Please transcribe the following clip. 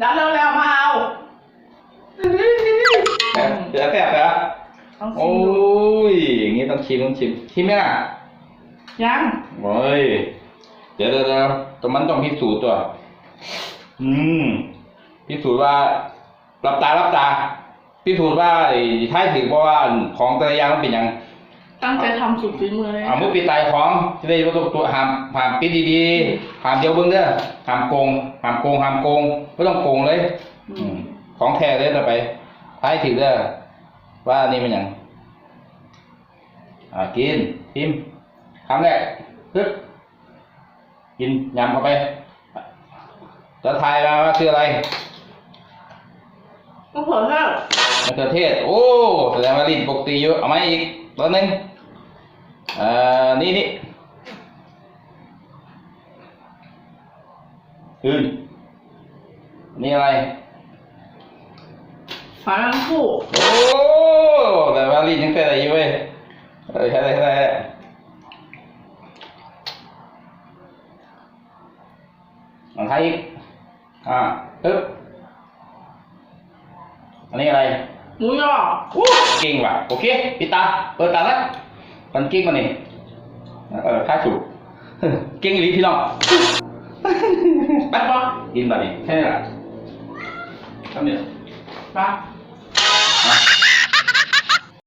ดับเร็วๆมาเอาเดี๋ยวแซ่บแล้วต้องชิโอ้มดูยอย่างนี้ต้องชิมต้องชิมชิมไหมล่ะยังโอ้ยเดี๋ยวเดี๋ยวเดี๋ยวตัวมันต้องพิสูจน์ตัวอืมพิสูจน์ว่ารับตารับตาพิสูจน์ว่าไอ้ท้ายถึงเพราะว่าของแต่ละอย่างมันเป็นอย่าง ตั้งใจทำสุดฝีมือเลยเอามือปิดตายของจะได้ว่าตัวตัวหามหามปิดดีๆหามเดียวเบิ้งเด้อหามโกงหามโกงหามโกงไม่ต้องโกงเลย อือืมมของแท้เลยต่อไปท้ายถึงเด้อว่านี่เป็นอย่างอ่ากินพิมคำแรกปึ๊บกินยำเข้าไปจะทายมาว่าคืออะไรมะเขือเทศมะเขือเทศ โอ้ แสดงว่าลิ้นปกติเยอะเอาไหมาอีกตัวหนึ่ง เอ่อนี่นี่อื่นนี่อะไรฝาลังคู่โอ้แต่ว่าลิ้นยังใช้ได้อยู่เว้ยเออใช้ได้ใช้ได้อันท้ายอีกอ่าปึ๊บอันนี้อะไร หมูยออู้เก่งว่ะ โอเคปิดตา เปิดตาแล้ว มันเก่งมานี่เออท้ายถูกเก่งอีหลีพี่น้องไปปะกินแบบนี้แค่นี้แหละทำเนี่ยปะ